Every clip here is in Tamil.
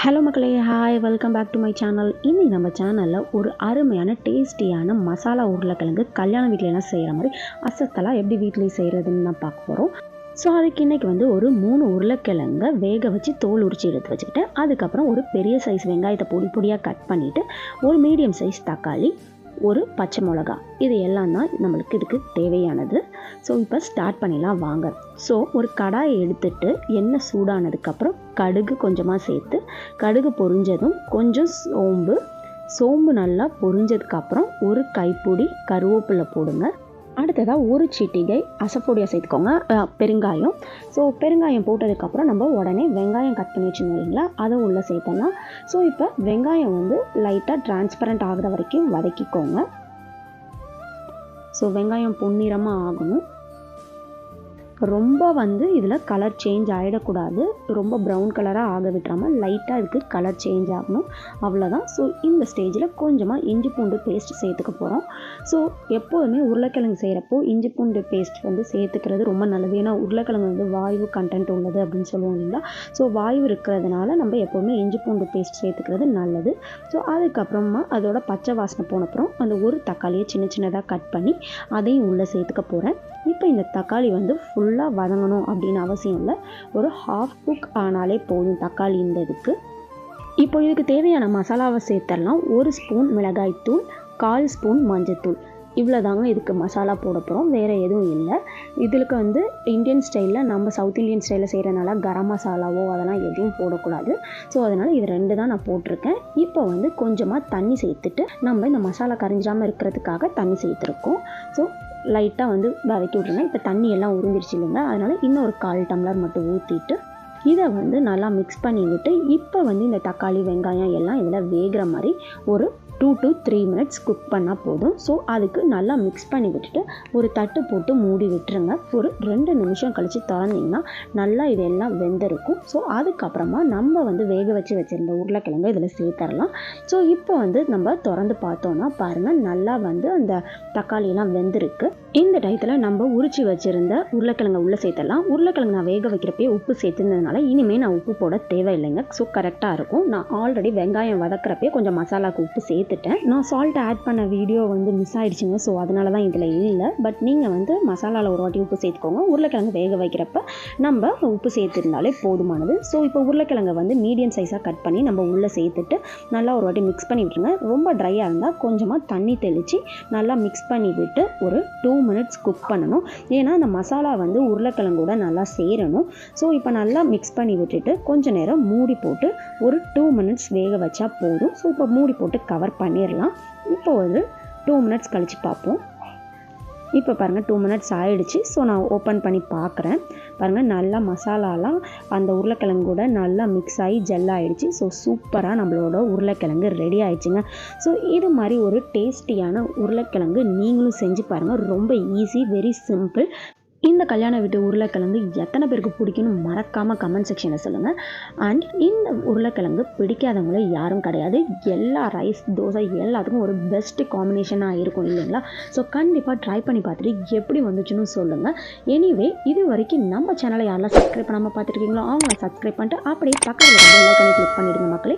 ஹலோ மக்களே hi welcome back to my channel இன்றைக்கி நம்ம சேனலில் ஒரு அருமையான டேஸ்டியான மசாலா உருளைக்கிழங்கு கல்யாண வீட்டிலலாம் செய்கிற மாதிரி அசத்தலாக எப்படி வீட்டிலேயே செய்கிறதுன்னு தான் பார்க்க போகிறோம் ஸோ அதுக்கு இன்றைக்கி வந்து ஒரு மூணு உருளைக்கிழங்கை வேக வச்சு தோல் உரிச்சு எடுத்து வச்சுக்கிட்டு அதுக்கப்புறம் ஒரு பெரிய சைஸ் வெங்காயத்தை பொடி பொடியாக கட் பண்ணிவிட்டு ஒரு மீடியம் சைஸ் தக்காளி ஒரு பச்சை மிளகா இது எல்லாம் தான் நம்மளுக்கு இதுக்கு தேவையானது. ஸோ இப்போ ஸ்டார்ட் பண்ணிடலாம் வாங்க. ஸோ ஒரு கடாயை எடுத்துட்டு எண்ணெய் சூடானதுக்கப்புறம் கடுகு கொஞ்சமாக சேர்த்து கடுகு பொரிஞ்சதும் கொஞ்சம் சோம்பு. சோம்பு நல்லா பொரிஞ்சதுக்கப்புறம் ஒரு கைப்பொடி கருவேப்பிலை போடுங்க. அடுத்ததாக ஒரு சிட்டிகை அசப்பொடியாக சேர்த்துக்கோங்க. பெருங்காயம். ஸோ பெருங்காயம் போட்டதுக்கப்புறம் நம்ம உடனே வெங்காயம் கட் பண்ணி வச்சுருந்தோம் இல்லைங்களா? அதை உள்ளே சேர்த்தலாம் ஸோ இப்போ வெங்காயம் வந்து லைட்டாக டிரான்ஸ்பரண்ட் ஆகிற வரைக்கும் வதக்கிக்கோங்க. ஸோ வெங்காயம் பொன்னிறமாக ஆகணும். ரொம்ப வந்து இதில் கலர் சேஞ்ச் ஆகிடக்கூடாது ரொம்ப ப்ரௌன் கலராக ஆக விட்டுறாமல் லைட்டாக இதுக்கு கலர் சேஞ்ச் ஆகணும். அவ்வளோதான் ஸோ இந்த ஸ்டேஜில் கொஞ்சமாக இஞ்சி பூண்டு பேஸ்ட் சேர்த்துக்க போகிறோம் ஸோ எப்போதுமே உருளைக்கிழங்கு செய்கிறப்போ இஞ்சி பூண்டு பேஸ்ட் வந்து சேர்த்துக்கிறது ரொம்ப நல்லது. ஏன்னா உருளைக்கிழங்கு வந்து வாயு கண்டென்ட் உள்ளது அப்படின்னு சொல்லுவோம் இல்லைங்களா? ஸோ வாயு இருக்கிறதுனால நம்ம எப்போவுமே இஞ்சி பூண்டு பேஸ்ட் சேர்த்துக்கிறது நல்லது. ஸோ அதுக்கப்புறமா அதோட பச்சை வாசனை போனப்புறம் அந்த ஒரு தக்காளியை சின்ன சின்னதாக கட் பண்ணி அதையும் உள்ளே சேர்த்துக்க போகிறேன் இப்போ இந்த தக்காளி வந்து ஃபுல்லாக வதங்கணும் அப்படின்னு அவசியம் இல்லை. ஒரு ஹாஃப் குக் ஆனாலே போதும் தக்காளி இந்த இதுக்கு. இப்போ இதுக்கு தேவையான மசாலாவை சேர்த்துடலாம். ஒரு ஸ்பூன் மிளகாய்த்தூள் கால் ஸ்பூன் மஞ்சத்தூள் இவ்வளோ தாங்க இதுக்கு மசாலா போட போகிறோம் வேறு எதுவும் இல்லை. இதுக்கு வந்து இந்தியன் ஸ்டைலில் நம்ம சவுத் இந்தியன் ஸ்டைலில் செய்கிறனால கரம் மசாலாவோ அதெல்லாம் எதுவும் போடக்கூடாது. ஸோ அதனால் இது ரெண்டு தான் நான் போட்டிருக்கேன். இப்போ வந்து கொஞ்சமாக தண்ணி சேர்த்துட்டு நம்ம இந்த மசாலா கரைஞ்சிடாமல் இருக்கிறதுக்காக தண்ணி சேர்த்துருக்கோம். ஸோ லைட்டாக வந்து வதக்கி விட்ருங்க இப்போ தண்ணி எல்லாம் உறிஞ்சிருச்சு இல்லைங்க அதனால் இன்னும் ஒரு கால் டம்ளர் மட்டும் ஊற்றிட்டு இதை வந்து நல்லா மிக்ஸ் பண்ணி விட்டு இப்போ வந்து இந்த தக்காளி வெங்காயம் எல்லாம் இதில் வேகிற மாதிரி ஒரு two to three minutes cook பண்ணால் போதும். ஸோ அதுக்கு நல்லா மிக்ஸ் பண்ணி விட்டுட்டு ஒரு தட்டு போட்டு மூடி விட்டுருங்க. ஒரு ரெண்டு நிமிஷம் கழித்து திறந்தீங்கன்னா நல்லா இதெல்லாம் வெந்திருக்கும். ஸோ அதுக்கப்புறமா நம்ம வந்து வேக வச்சு வச்சுருந்த உருளைக்கிழங்கு இதில் சேர்த்துடலாம் ஸோ இப்போ வந்து நம்ம திறந்து பார்த்தோன்னா பாருங்கள் நல்லா வந்து அந்த தக்காளியெல்லாம் வெந்திருக்கு. இந்த டயத்தில் நம்ம உரிச்சு வச்சுருந்த உருளைக்கிழங்கை உள்ளே சேர்த்தலாம் உருளைக்கிழங்கு நான் வேக வைக்கிறப்பே உப்பு சேர்த்துருந்ததுனால இனிமேல் நான் உப்பு போட தேவையில்லைங்க. ஸோ கரெக்டாக இருக்கும். நான் ஆல்ரெடி வெங்காயம் வதக்கிறப்பே கொஞ்சம் மசாலாவுக்கு உப்பு சேர்த்துட்டேன். நான் சால்ட் ஆட் பண்ண வீடியோ வந்து மிஸ் ஆயிடுச்சுங்க. ஸோ அதனால தான் இதில் இல்லை. பட் நீங்கள் வந்து மசாலாவில் ஒரு வாட்டி உப்பு சேர்த்துக்கோங்க. உருளைக்கிழங்கு வேக வைக்கிறப்ப நம்ம உப்பு சேர்த்துருந்தாலே போதுமானது. ஸோ இப்போ உருளைக்கிழங்கை வந்து மீடியம் சைஸாக கட் பண்ணி நம்ம உள்ளே சேர்த்துட்டு நல்லா ஒரு வாட்டி மிக்ஸ் பண்ணி விட்டுருங்க. ரொம்ப ட்ரையாக இருந்தால் கொஞ்சமாக தண்ணி தெளித்து நல்லா மிக்ஸ் பண்ணி விட்டு ஒரு டூ மினிட்ஸ் குக் பண்ணணும். ஏன்னா அந்த மசாலா வந்து உருளைக்கிழங்கோட நல்லா சேரணும். ஸோ இப்போ நல்லா மிக்ஸ் பண்ணி விட்டுட்டு கொஞ்சம் நேரம் மூடி போட்டு ஒரு டூ மினிட்ஸ் வேக வச்சா போதும். ஸோ இப்போ மூடி போட்டு கவர் பண்ணிடலாம். இப்போ ஒரு டூ மினிட்ஸ் கழித்து பார்ப்போம். இப்போ பாருங்கள் டூ மினிட்ஸ் ஆகிடுச்சு ஸோ நான் ஓப்பன் பண்ணி பார்க்குறேன். பாருங்கள் நல்லா மசாலாலாம் அந்த உருளைக்கிழங்கூட நல்லா மிக்ஸ் ஆகி ஜெல் ஆகிடுச்சு ஸோ சூப்பராக நம்மளோட உருளைக்கிழங்கு ரெடி ஆயிடுச்சுங்க. ஸோ இது மாதிரி ஒரு டேஸ்டியான உருளைக்கிழங்கு நீங்களும் செஞ்சு பாருங்கள் ரொம்ப ஈஸி வெரி சிம்பிள் இந்த கல்யாண வீட்டு உருளைக்கிழங்கு எத்தனை பேருக்கு பிடிக்கும்னு மறக்காமல் கமெண்ட் செக்ஷனில் சொல்லுங்கள் அண்ட் இந்த உருளைக்கிழங்கு பிடிக்காதவங்களே யாரும் கிடையாது. எல்லா ரைஸ் தோசை எல்லாத்துக்கும் ஒரு பெஸ்ட் காம்பினேஷனாக இருக்கும் இல்லைங்களா? ஸோ கண்டிப்பாக ட்ரை பண்ணி பார்த்துட்டு எப்படி வந்துச்சுன்னு சொல்லுங்கள் எனிவே இது வரைக்கும் நம்ம சேனலை யாரெல்லாம் சப்ஸ்கிரைப் பண்ணாமல் பார்த்துருக்கீங்களோ அவங்கள சப்ஸ்கிரைப் பண்ணிட்டு அப்படியே பக்கத்தில் பெல் கிளிக் பண்ணிடுங்க மக்களே.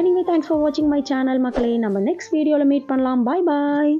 எனிவே தேங்க்ஸ் ஃபார் வாட்சிங் மை சேனல் மக்களே. நம்ம நெக்ஸ்ட் வீடியோவில் மீட் பண்ணலாம். பாய் பாய்